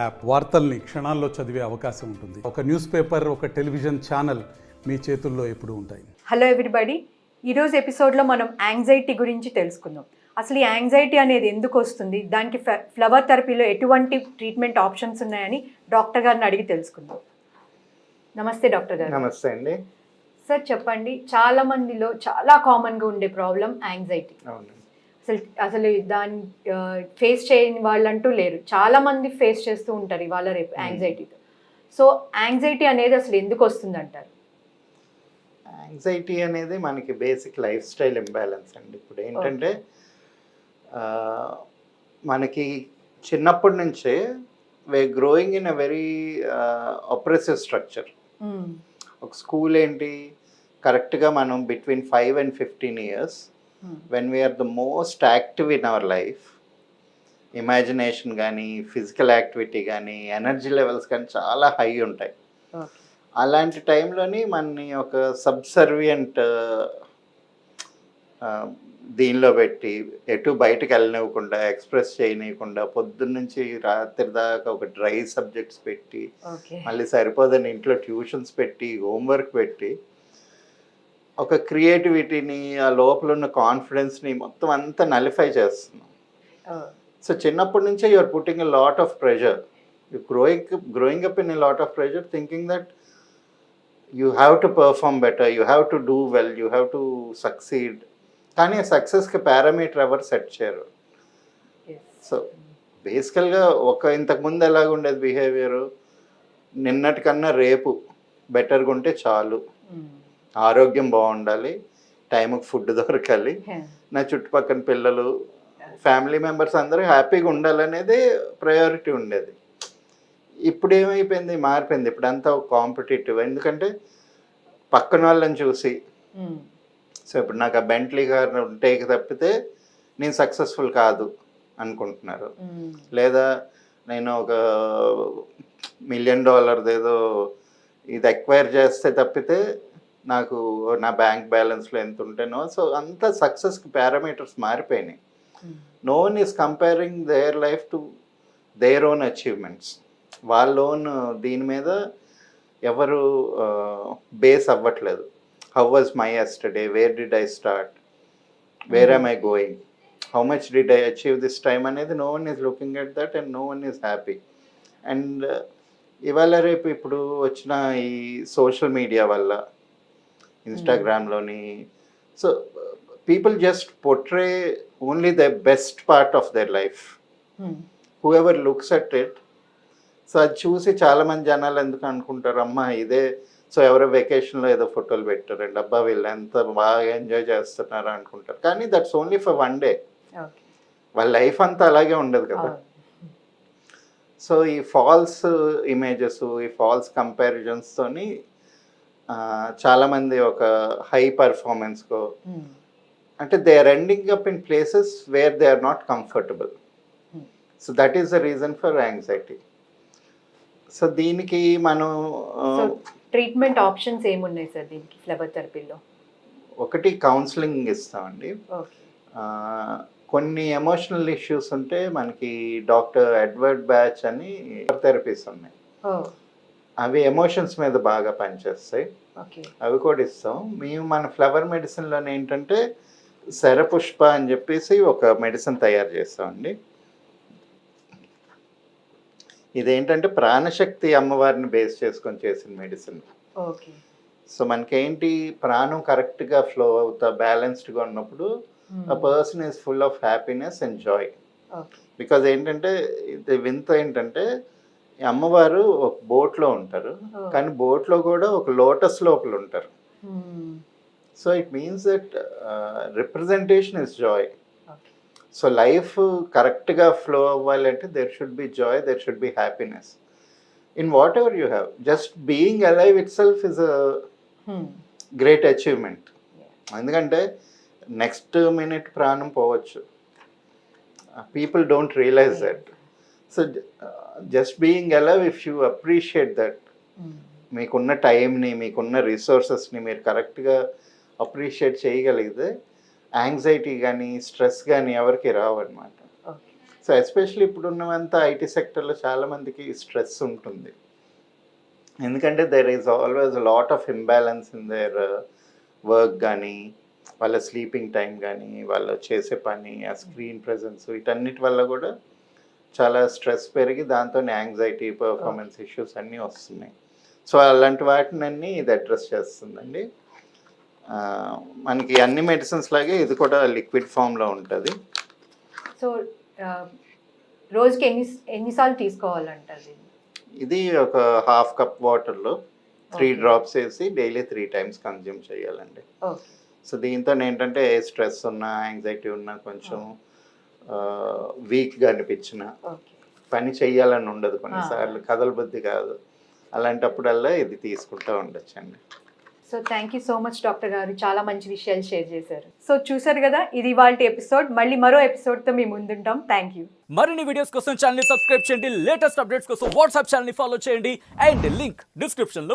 App వార్తల్ని క్షణాల్లో చదివే అవకాశం ఉంటుంది. ఒక న్యూస్ పేపర్ ఒక టెలివిజన్ ఛానల్ మీ చేతుల్లో ఎప్పుడూ ఉంటాయి. హలో ఎవ్రీబడి ఈరోజు ఎపిసోడ్లో మనం యాంగ్జైటీ గురించి తెలుసుకుందాం. అసలు ఈ యాంగ్జైటీ అనేది ఎందుకు వస్తుంది? దానికి ఫ్లవర్ థెరపీలో ఎటువంటి ట్రీట్మెంట్ ఆప్షన్స్ ఉన్నాయని డాక్టర్ గారిని అడిగి తెలుసుకుందాం. నమస్తే డాక్టర్ గారు. నమస్తే అండి. సార్ చెప్పండి. చాలా మందిలో చాలా కామన్గా ఉండే ప్రాబ్లం యాంగ్జైటీ అసలు అసలు దాన్ని ఫేస్ చేయని వాళ్ళంటూ లేరు. చాలా మంది ఫేస్ చేస్తూ ఉంటారు ఇవాళ రేపు యాంగ్జైటీతో సో యాంగ్జైటీ అనేది అసలు ఎందుకు వస్తుంది అంటారు యాంగ్జైటీ అనేది మనకి బేసిక్ లైఫ్ స్టైల్ ఇంబ్యాలెన్స్ అండి. ఇప్పుడు ఏంటంటే మనకి చిన్నప్పటి నుంచే we growing in a very oppressive structure ఒక స్కూల్ ఏంటి? కరెక్ట్గా మనం between five and fifteen years when we are the most active in our life imagination కానీ ఫిజికల్ యాక్టివిటీ కానీ ఎనర్జీ లెవెల్స్ కానీ చాలా హై ఉంటాయి. అలాంటి టైంలోని మనని ఒక సబ్సర్వియంట్ దీనిలో పెట్టి ఎటు బయటకు వెళ్ళనివ్వకుండా ఎక్స్ప్రెస్ చేయనివ్వకుండా పొద్దున్న నుంచి రాత్రి దాకా ఒక డ్రై సబ్జెక్ట్స్ పెట్టి మళ్ళీ సరిపోదని ఇంట్లో ట్యూషన్స్ పెట్టి హోంవర్క్ పెట్టి ఒక క్రియేటివిటీని ఆ లోపల ఉన్న కాన్ఫిడెన్స్ని మొత్తం అంతా నలిఫై చేస్తున్నాం సో చిన్నప్పటి నుంచే you are putting a lot of pressure you growing growing up in a lot of pressure thinking that you have to perform better you have to do well you have to succeed కానీ సక్సెస్కి parameter ఎవరు set చేయరు. So బేసికల్గా ఒక ఇంతకుముందు ఎలాగ ఉండేది behaviour నిన్నటికన్నా రేపు బెటర్గా ఉంటే చాలు. ఆరోగ్యం బాగుండాలి టైంకి ఫుడ్ దొరకాలి. నా చుట్టుపక్కల పిల్లలు ఫ్యామిలీ మెంబర్స్ అందరూ హ్యాపీగా ఉండాలనేది ప్రయారిటీ ఉండేది. ఇప్పుడు ఏమైపోయింది మారిపోయింది. ఇప్పుడు అంతా కాంపిటేటివ్. ఎందుకంటే పక్కన వాళ్ళని చూసి. సో ఇప్పుడు నాకు ఆ బెంట్లీ గారు ఉంటే తప్పితే నేను సక్సెస్ఫుల్ కాదు అనుకుంటున్నారు. లేదా నేను ఒక మిలియన్ డాలర్ది ఏదో ఇది ఎక్వైర్ చేస్తే తప్పితే నాకు నా బ్యాంక్ బ్యాలెన్స్లో ఎంత ఉంటేనో సో అంతా సక్సెస్కి పారామీటర్స్ మారిపోయినాయి. No one is comparing their life to their own achievements వాళ్ళ ఓన్ దీని మీద ఎవరు బేస్ అవ్వట్లేదు. How was my yesterday where did I start where am I going how much did I achieve this time అనేది no one is looking at that and no one is happy and ఇవాళ రేపు ఇప్పుడు వచ్చిన ఈ social media వల్ల ఇన్స్టాగ్రామ్లోని so people just portray only the best part of their life whoever looks at it so అది చూసి చాలామంది జనాలు ఎందుకు అనుకుంటారు అమ్మా ఇదే సో ఎవరో వెకేషన్లో ఏదో ఫోటోలు పెట్టారండి అబ్బా వీళ్ళు ఎంత బాగా ఎంజాయ్ చేస్తున్నారు అనుకుంటారు. కానీ that's only for one day వాళ్ళ లైఫ్ అంతా అలాగే ఉండదు కదా. సో ఈ ఫాల్స్ ఇమేజెస్ ఈ ఫాల్స్ కంపారిజన్స్తోని చాలామంది ఒక హై పర్ఫార్మెన్స్కో అంటే they are ending up in places where they are not comfortable. So that is the reason for anxiety. So దీనికి మనం ట్రీట్మెంట్ ఆప్షన్స్ ఏమున్నాయి సార్ దీనికి ఫ్లవర్ థెరపీలో? ఒకటి కౌన్సిలింగ్ ఇస్తామండి. కొన్ని ఎమోషనల్ ఇష్యూస్ ఉంటే మనకి డాక్టర్ ఎడ్వర్డ్ బ్యాచ్ అని థెరపీస్ ఉన్నాయి. అవి ఎమోషన్స్ మీద బాగా పనిచేస్తాయి. ఓకే. అవి కూడా ఇస్తాం. మేము మన ఫ్లవర్ మెడిసిన్లోనే ఏంటంటే శరపుష్ప అని చెప్పేసి ఒక మెడిసిన్ తయారు చేస్తామండి. ఇదేంటంటే ప్రాణశక్తి అమ్మవారిని బేస్ చేసుకొని చేసిన మెడిసిన్ ఓకే. సో మనకేంటి? ప్రాణం కరెక్ట్గా ఫ్లో అవుతా బ్యాలెన్స్డ్గా ఉన్నప్పుడు person is full of happiness and joy because ఏంటంటే ఇది వింత ఏంటంటే అమ్మవారు ఒక బోట్లో ఉంటారు. కానీ బోట్లో కూడా ఒక లోటస్ లోపల ఉంటారు. So it means that representation is joy. So life కరెక్ట్గా ఫ్లో అవ్వాలంటే there should be joy there should be happiness in whatever you have just being alive itself is a great achievement ఎందుకంటే next minute ప్రాణం పోవచ్చు. People don't realise that so just being alive if you appreciate that మీకున్న టైంని మీకున్న రిసోర్సెస్ని మీరు కరెక్ట్గా appreciate చేయగలిగితే anxiety కానీ స్ట్రెస్ కానీ ఎవరికి రావు అనమాట ఓకే సో ఎస్పెషల్లీ ఇప్పుడు ఉన్నంత ఐటీ సెక్టర్లో చాలా మందికి స్ట్రెస్ ఉంటుంది ఎందుకంటే there is always lot of imbalance in their work కానీ వాళ్ళ స్లీపింగ్ టైం కానీ వాళ్ళు చేసే పని ఆ స్క్రీన్ ప్రెజెన్స్ వీటన్నిటి వల్ల కూడా చాలా స్ట్రెస్ పెరిగి దాంతో యాంగ్జైటీ పర్ఫార్మెన్స్ ఇష్యూస్ అన్నీ వస్తున్నాయి. సో అలాంటి వాటినన్నీ ఇది అడ్రస్ చేస్తుందండి. మనకి అన్ని మెడిసిన్స్ లాగే ఇది కూడా లిక్విడ్ ఫామ్లో ఉంటుంది. సో రోజుకి ఎన్ని ఎన్నిసార్లు తీసుకోవాలంటారు? ఇది ఒక హాఫ్ కప్ వాటర్లో త్రీ. డ్రాప్స్ వేసి డైలీ త్రీ టైమ్స్ కన్జ్యూమ్ చేయాలండి. సో దీంతో ఏంటంటే స్ట్రెస్ ఉన్నా యాంగ్జైటీ ఉన్నా కొంచెం వీక్గా అనిపించిన. పని చెయ్యాలని ఉండదు కొన్నిసార్లు. కథల బుద్ధి కాదు. అలాంటప్పుడల్లా ఇది తీసుకుంటూ ఉండొచ్చండి. So thank you so much doctor గారు. చాలా మంచి విషయాలు షేర్ చేశారు. సో చూసారు కదా ఇది ఇవాళ ఎపిసోడ్. మళ్ళీ మరో ఎపిసోడ్తో మీ ముందుంటాం. థ్యాంక్ యూ మరిన్ని వీడియోస్ కోసం ఛానల్ సబ్స్క్రైబ్ చేయండి. లేటెస్ట్ అప్డేట్స్ కోసం వాట్సాప్ ఛానల్ ఫాలో చేయండి. అండ్ లింక్ డిస్క్రిప్షన్లో ఉంది.